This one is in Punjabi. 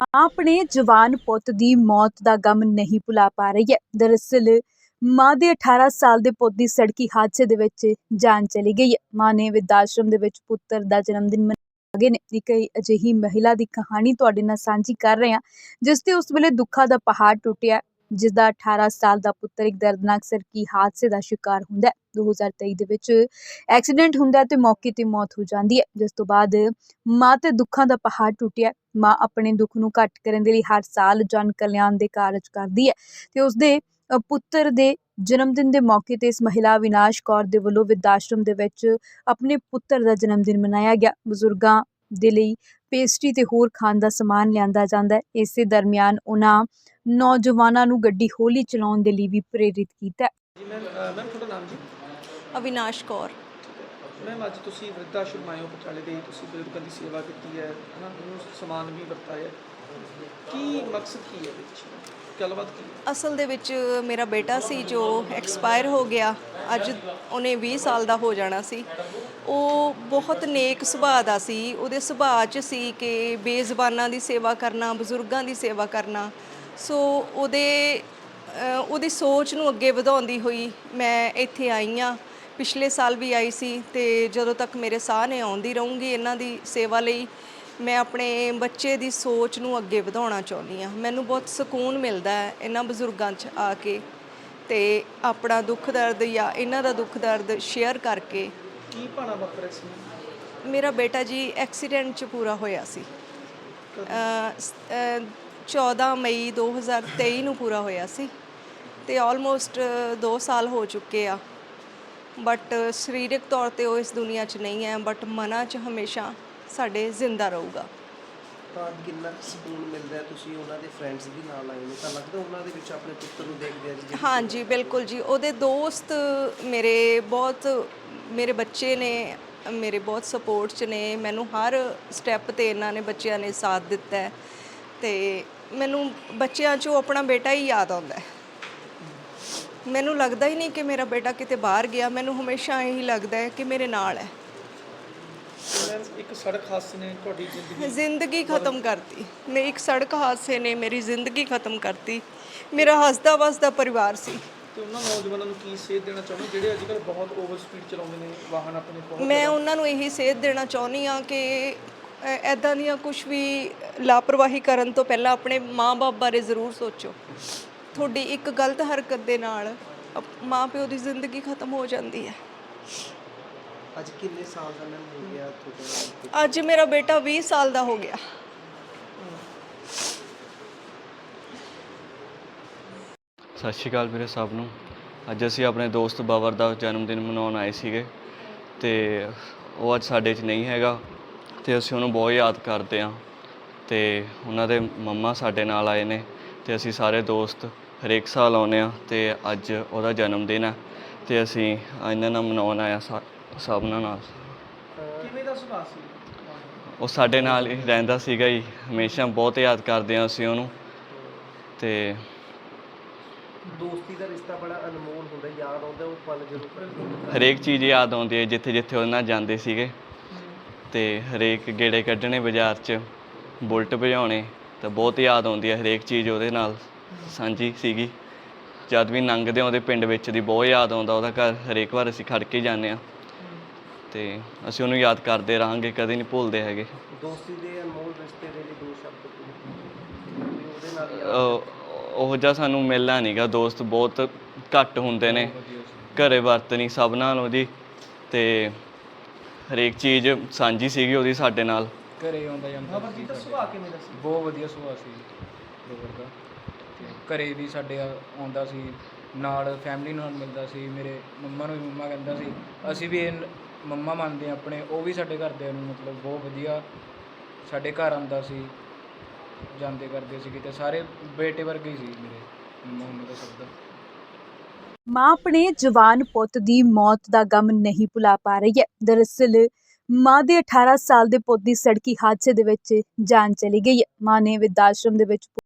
ਆਪਣੇ ਜਵਾਨ ਪੁੱਤ ਦੀ ਮੌਤ ਦਾ ਗਮ ਨਹੀਂ ਭੁਲਾ ਪਾ ਰਹੀ ਹੈ। ਦਰਅਸਲ, ਮਾਂ ਦੇ 18 ਸਾਲ ਦੇ ਪੁੱਤ ਦੀ ਸੜਕੀ ਹਾਦਸੇ ਦੇ ਵਿੱਚ ਜਾਨ ਚਲੀ ਗਈ ਹੈ। ਮਾਂ ਨੇ ਵਿਦਾਸ਼ਰਮ ਦੇ ਵਿੱਚ ਪੁੱਤਰ ਦਾ ਜਨਮ ਦਿਨ ਮਨਾਇਆ ਨੇ। ਇੱਕ ਅਜਿਹੀ ਮਹਿਲਾ ਦੀ ਕਹਾਣੀ ਤੁਹਾਡੇ ਨਾਲ ਸਾਂਝੀ ਕਰ ਰਹੇ ਹਾਂ ਜਿਸ ਤੇ ਉਸ ਵੇਲੇ ਦੁੱਖਾਂ ਦਾ ਪਹਾੜ ਟੁੱਟਿਆ। ਜਿਸ ਦਾ 18 ਸਾਲ ਦਾ ਪੁੱਤਰ ਇੱਕ ਦਰਦਨਾਕ ਸੜਕੀ ਹਾਦਸੇ ਦਾ ਸ਼ਿਕਾਰ ਹੁੰਦਾ ਹੈ। 2023 ਦੇ ਵਿੱਚ ਐਕਸੀਡੈਂਟ ਹੁੰਦਾ ਤੇ ਮੌਕੇ ਤੇ ਮੌਤ ਹੋ ਜਾਂਦੀ ਹੈ। ਜਿਸ ਤੋਂ ਬਾਅਦ ਮਾਂ ਤੇ ਦੁੱਖਾਂ ਦਾ ਪਹਾੜ ਟੁੱਟਿਆ ਮਾਂ ਆਪਣੇ ਦੁੱਖ ਨੂੰ ਘੱਟ ਕਰਨ ਦੇ ਲਈ ਹਰ ਸਾਲ ਜਨ ਕਲਿਆਣ ਦੇ ਕਾਰਜ ਕਰਦੀ ਹੈ ਤੇ ਉਸਦੇ ਪੁੱਤਰ ਦੇ ਜਨਮ ਦਿਨ ਦੇ ਮੌਕੇ ਤੇ ਇਸ ਮਹਿਲਾ ਵਿਨਾਸ਼ ਕੌਰ ਦੇ ਵੱਲੋਂ ਵਿਦਾਸ਼ਰਮ ਦੇ ਵਿੱਚ ਆਪਣੇ ਪੁੱਤਰ ਦਾ ਜਨਮ ਦਿਨ ਮਨਾਇਆ ਗਿਆ। ਬਜ਼ੁਰਗਾਂ ਦੇ ਲਈ ਪੇਸਟਰੀ ਤੇ ਹੋਰ ਖਾਣ ਦਾ ਸਮਾਨ ਲਿਆਂਦਾ ਜਾਂਦਾ ਹੈ। ਇਸੇ ਦਰਮਿਆਨ ਉਹਨਾਂ ਨੌਜਵਾਨਾਂ ਨੂੰ ਗੱਡੀ ਹੌਲੀ ਚਲਾਉਣ ਦੇ ਲਈ ਵੀ ਪ੍ਰੇਰਿਤ ਕੀਤਾ ਹੈ। ਜੀ ਮੈਮ ਮੈਮ ਤੁਹਾਡਾ ਨਾਮ ਜੀ? ਅਵਿਨਾਸ਼ ਕੌਰ। ਮੈਮ ਅੱਜ ਤੁਸੀਂ ਵਰਿੱਧ ਆਸ਼ਰਮ ਆਏ ਹੋ ਪਟਿਆਲੇ ਦੇ ਤੁਸੀਂ ਬਜ਼ੁਰਗਾਂ ਦੀ ਸੇਵਾ ਕੀਤੀ ਹੈ ਹਨਾ? ਉਹਨੂੰ ਸਮਾਨ ਵੀ ਵਰਤਾਇਆ ਹੈ। ਕੀ ਮਕਸਦ ਕੀ ਹੈ ਵਿੱਚ? ਗੱਲਬਾਤ ਕੀ ਹੈ? ਅਸਲ ਦੇ ਵਿੱਚ ਮੇਰਾ ਬੇਟਾ ਸੀ ਜੋ ਐਕਸਪਾਇਰ ਹੋ ਗਿਆ। ਅੱਜ ਉਹਨੇ 20 ਸਾਲ ਦਾ ਹੋ ਜਾਣਾ ਸੀ। ਉਹ ਬਹੁਤ ਨੇਕ ਸੁਭਾਅ ਦਾ ਸੀ। ਉਹਦੇ ਸੁਭਾਅ 'ਚ ਸੀ ਕਿ ਬੇਜ਼ਬਾਨਾਂ ਦੀ ਸੇਵਾ ਕਰਨਾ ਬਜ਼ੁਰਗਾਂ ਦੀ ਸੇਵਾ ਕਰਨਾ। ਸੋ ਉਹਦੇ ਉਹਦੀ ਸੋਚ ਨੂੰ ਅੱਗੇ ਵਧਾਉਂਦੀ ਹੋਈ ਮੈਂ ਇੱਥੇ ਆਈ ਹਾਂ। ਪਿਛਲੇ ਸਾਲ ਵੀ ਆਈ ਸੀ ਤੇ ਜਦੋਂ ਤੱਕ ਮੇਰੇ ਸਾਹ ਨੇ ਆਉਂਦੀ ਰਹੂੰਗੀ ਇਹਨਾਂ ਦੀ ਸੇਵਾ ਲਈ ਮੈਂ ਆਪਣੇ ਬੱਚੇ ਦੀ ਸੋਚ ਨੂੰ ਅੱਗੇ ਵਧਾਉਣਾ ਚਾਹੁੰਦੀ ਹਾਂ। ਮੈਨੂੰ ਬਹੁਤ ਸਕੂਨ ਮਿਲਦਾ ਹੈ ਇਹਨਾਂ ਬਜ਼ੁਰਗਾਂ 'ਚ ਆ ਕੇ ਤੇ ਆਪਣਾ ਦੁੱਖ ਦਰਦ ਜਾਂ ਇਹਨਾਂ ਦਾ ਦੁੱਖ ਦਰਦ ਸ਼ੇਅਰ ਕਰਕੇ ਕੀ ਭਾਣਾ ਵਾਪਰਿਆ ਸੀ? ਮੇਰਾ ਬੇਟਾ ਜੀ ਐਕਸੀਡੈਂਟ 'ਚ ਪੂਰਾ ਹੋਇਆ ਸੀ। 14 ਮਈ 2023 ਨੂੰ ਪੂਰਾ ਹੋਇਆ ਸੀ ਤੇ ਆਲਮੋਸਟ 2 ਸਾਲ ਹੋ ਚੁੱਕੇ ਆ। ਬਟ ਸਰੀਰਕ ਤੌਰ ਤੇ ਉਹ ਇਸ ਦੁਨੀਆ 'ਚ ਨਹੀਂ ਹੈ ਬਟ ਮਨਾਂ 'ਚ ਹਮੇਸ਼ਾ ਸਾਡੇ ਜ਼ਿੰਦਾ ਰਹੂਗਾ। ਤਾਂ ਕਿੰਨਾ ਸਕੂਨ ਮਿਲਦਾ ਹੈ? ਤੁਸੀਂ ਉਹਨਾਂ ਦੇ ਫਰੈਂਡਸ ਵੀ ਨਾਲ ਆਏ ਨੇ। ਤਾਂ ਲੱਗਦਾ ਉਹਨਾਂ ਦੇ ਵਿੱਚ ਆਪਣੇ ਪੁੱਤਰ ਨੂੰ ਦੇਖਦੇ ਆ ਜੀ ਹਾਂਜੀ ਬਿਲਕੁਲ ਜੀ। ਉਹਦੇ ਦੋਸਤ ਮੇਰੇ ਬਹੁਤ ਮੇਰੇ ਬੱਚੇ ਨੇ ਮੇਰੇ ਬਹੁਤ ਸਪੋਰਟ 'ਚ ਨੇ। ਮੈਨੂੰ ਹਰ ਸਟੈਪ ਤੇ ਇਹਨਾਂ ਨੇ ਬੱਚਿਆਂ ਨੇ ਸਾਥ ਦਿੱਤਾ ਤੇ ਮੈਨੂੰ ਬੱਚਿਆਂ 'ਚੋਂ ਆਪਣਾ ਬੇਟਾ ਹੀ ਯਾਦ ਆਉਂਦਾ ਹੈ। ਮੈਨੂੰ ਲੱਗਦਾ ਹੀ ਨਹੀਂ ਕਿ ਮੇਰਾ ਬੇਟਾ ਕਿਤੇ ਬਾਹਰ ਗਿਆ। ਮੈਨੂੰ ਹਮੇਸ਼ਾ ਇਹੀ ਲੱਗਦਾ ਹੈ ਕਿ ਮੇਰੇ ਨਾਲ ਹੈ। ਇੱਕ ਸੜਕ ਹਾਦਸੇ ਨੇ ਤੁਹਾਡੀ ਜ਼ਿੰਦਗੀ ਜ਼ਿੰਦਗੀ ਖਤਮ ਕਰਤੀ। ਮੈਂ ਇੱਕ ਸੜਕ ਹਾਦਸੇ ਨੇ ਮੇਰੀ ਜ਼ਿੰਦਗੀ ਖਤਮ ਕਰਤੀ। ਮੇਰਾ ਹੱਸਦਾ ਵਸਦਾ ਪਰਿਵਾਰ ਸੀ। ਤੇ ਉਹਨਾਂ ਨੌਜਵਾਨਾਂ ਨੂੰ ਕੀ ਸੇਧ ਦੇਣਾ ਚਾਹੁੰਦੇ? ਜਿਹੜੇ ਅੱਜ ਕੱਲ੍ਹ ਬਹੁਤ ਓਵਰ ਸਪੀਡ ਚਲਾਉਂਦੇ ਨੇ ਵਾਹਨ ਆਪਣੇ ਬਹੁਤ ਮੈਂ ਉਹਨਾਂ ਨੂੰ ਇਹੀ ਸੇਧ ਦੇਣਾ ਚਾਹੁੰਦੀ ਆ ਕਿ ਐਦਾਂ ਦੀਆਂ ਕੁਝ ਵੀ ਲਾਪਰਵਾਹੀ ਕਰਨ ਤੋਂ ਪਹਿਲਾਂ ਆਪਣੇ ਮਾਂ-ਬਾਪ ਬਾਰੇ ਜ਼ਰੂਰ ਸੋਚੋ। ਤੁਹਾਡੀ ਇੱਕ ਗਲਤ ਹਰਕਤ ਦੇ ਨਾਲ ਮਾਂ-ਪਿਓ ਦੀ ਜ਼ਿੰਦਗੀ ਖਤਮ ਹੋ ਜਾਂਦੀ ਹੈ। ਅੱਜ ਕਿੰਨੇ ਸਾਲ ਦਾ ਮੈਮ ਹੋ ਗਿਆ ਤੁਹਾਡਾ ਅੱਜ ਮੇਰਾ ਬੇਟਾ 20 ਸਾਲ ਦਾ ਹੋ ਗਿਆ। ਸਤਿ ਸ਼੍ਰੀ ਅਕਾਲ ਵੀਰੇ ਸਭ ਨੂੰ। ਅੱਜ ਅਸੀਂ ਆਪਣੇ ਦੋਸਤ ਬਾਬਰ ਦਾ ਜਨਮ ਦਿਨ ਮਨਾਉਣ ਆਏ ਸੀਗੇ ਤੇ ਉਹ ਅੱਜ ਸਾਡੇ 'ਚ ਨਹੀਂ ਹੈਗਾ। ਤੇ ਅਸੀਂ ਉਹਨੂੰ ਬਹੁਤ ਯਾਦ ਕਰਦੇ ਹਾਂ ਤੇ ਉਹਨਾਂ ਦੇ ਮੰਮਾ ਸਾਡੇ ਨਾਲ ਆਏ ਨੇ ਤੇ ਅਸੀਂ ਸਾਰੇ ਦੋਸਤ ਹਰੇਕ ਸਾਲ ਆਉਂਦੇ ਆ ਤੇ ਅੱਜ ਉਹਦਾ ਜਨਮ ਦਿਨ ਹੈ ਤੇ ਅਸੀਂ ਇਹਨਾਂ ਨਾਲ ਮਨਾਉਣ ਆਇਆ ਸਾ- ਸਭਨਾਂ ਨਾਲ। ਕਿਵੇਂ ਦਾ ਸੁਭਾਅ ਸੀ? ਉਹ ਸਾਡੇ ਨਾਲ ਹੀ ਰਹਿੰਦਾ ਸੀਗਾ ਜੀ ਹਮੇਸ਼ਾ ਬਹੁਤ ਯਾਦ ਕਰਦੇ ਹਾਂ ਅਸੀਂ ਉਹਨੂੰ ਤੇ ਦੋਸਤੀ ਦਾ ਰਿਸ਼ਤਾ ਬੜਾ ਅਨਮੋਲ ਹੁੰਦਾ ਯਾਦ ਆਉਂਦਾ ਉਹ ਪਲ ਜਦੋਂ ਹਰੇਕ ਚੀਜ਼ ਯਾਦ ਆਉਂਦੀ ਹੈ ਜਿੱਥੇ ਜਿੱਥੇ ਉਹਨਾਂ ਨਾਲ ਜਾਂਦੇ ਸੀਗੇ। ਤੇ ਹਰੇਕ ਗੇੜੇ ਕੱਢਣੇ ਬਾਜ਼ਾਰ 'ਚ ਬੁਲਟ ਭਜਾਉਣੇ ਤਾਂ ਬਹੁਤ ਯਾਦ ਆਉਂਦੀ ਹੈ ਹਰੇਕ ਚੀਜ਼ ਉਹਦੇ ਨਾਲ। ਸਾਂਝੀ ਸੀਗੀ। ਜਦ ਵੀ ਲੰਘਦੇ ਉਹਦੇ ਪਿੰਡ ਵਿੱਚ ਦੀ ਬਹੁਤ ਯਾਦ ਆਉਂਦਾ ਉਹਦਾ ਘਰ ਹਰੇਕ ਵਾਰ ਅਸੀਂ ਖੜ ਕੇ ਜਾਂਦੇ ਹਾਂ। ਤੇ ਅਸੀਂ ਉਹਨੂੰ ਯਾਦ ਕਰਦੇ ਰਹਾਂਗੇ ਕਦੇ ਨਹੀਂ ਭੁੱਲਦੇ ਹੈਗੇ। ਦੋਸਤੀ ਦੇ ਅਨਮੋਲ ਰਿਸ਼ਤੇ ਦੇ ਲਈ ਦੋ ਸ਼ਬਦ ਕੋਈ ਵੀ ਉਹਦੇ ਨਾਲ ਯਾਦ ਉਹ ਉਹ ਜਿਹਾ ਸਾਨੂੰ ਮਿਲਣਾ ਨਹੀਂਗਾ ਦੋਸਤ ਬਹੁਤ ਘੱਟ ਹੁੰਦੇ ਨੇ। ਘਰੇ ਵਰਤਨੀ ਸਭ ਨਾਲ ਉਹਦੀ। ਤੇ ਹਰੇਕ ਚੀਜ਼ ਸਾਂਝੀ ਸੀਗੀ ਉਹਦੀ ਸਾਡੇ ਨਾਲ। ਘਰੇ ਆਉਂਦਾ ਜਾਂਦਾ ਬਾਬਰ ਜੀ ਦਾ ਸੁਭਾਅ ਕਿਵੇਂ ਦਾ ਸੀ? ਬਹੁਤ ਵਧੀਆ ਸੁਭਾਅ ਸੀ। ਬਰੋਬਰ ਦਾ ਤੇ ਘਰੇ ਵੀ ਸਾਡੇ ਆ- ਆਉਂਦਾ ਸੀ। ਨਾਲ ਫੈਮਿਲੀ ਨਾਲ ਮਿਲਦਾ ਸੀ। ਮੇਰੇ ਮੰਮਾ ਨੂੰ ਵੀ ਮੰਮਾ ਕਹਿੰਦਾ ਸੀ। ਅਸੀਂ ਵੀ ਇਹ ਮੰਮਾ ਮੰਨਦੇ ਹਾਂ ਆਪਣੇ। ਉਹ ਵੀ ਸਾਡੇ ਘਰਦਿਆਂ ਨੂੰ ਮਤਲਬ ਬਹੁਤ ਵਧੀਆ ਸਾਡੇ ਘਰ ਆਉਂਦਾ ਸੀ। ਜਾਂਦੇ ਕਰਦੇ ਸੀ ਕਿਤੇ ਸਾਰੇ ਬੇਟੇ ਵਰਗੇ ਹੀ ਸੀ ਮੇਰੇ ਮੰਮਾ ਮੰਮਾ ਦਾ ਸਭ ਦਾ। ਮਾਂ ਆਪਣੇ ਜਵਾਨ ਪੁੱਤ ਦੀ ਮੌਤ ਦਾ ਗਮ ਨਹੀਂ ਭੁਲਾ ਪਾ ਰਹੀ ਹੈ। ਦਰਅਸਲ, ਮਾਂ ਦੇ 18 ਸਾਲ ਦੇ ਪੁੱਤ ਦੀ ਸੜਕੀ ਹਾਦਸੇ ਦੇ ਵਿੱਚ ਜਾਨ ਚਲੀ ਗਈ ਹੈ। ਮਾਂ ਨੇ ਵਿਦਾਸ਼ਰਮ ਦੇ ਵਿੱਚ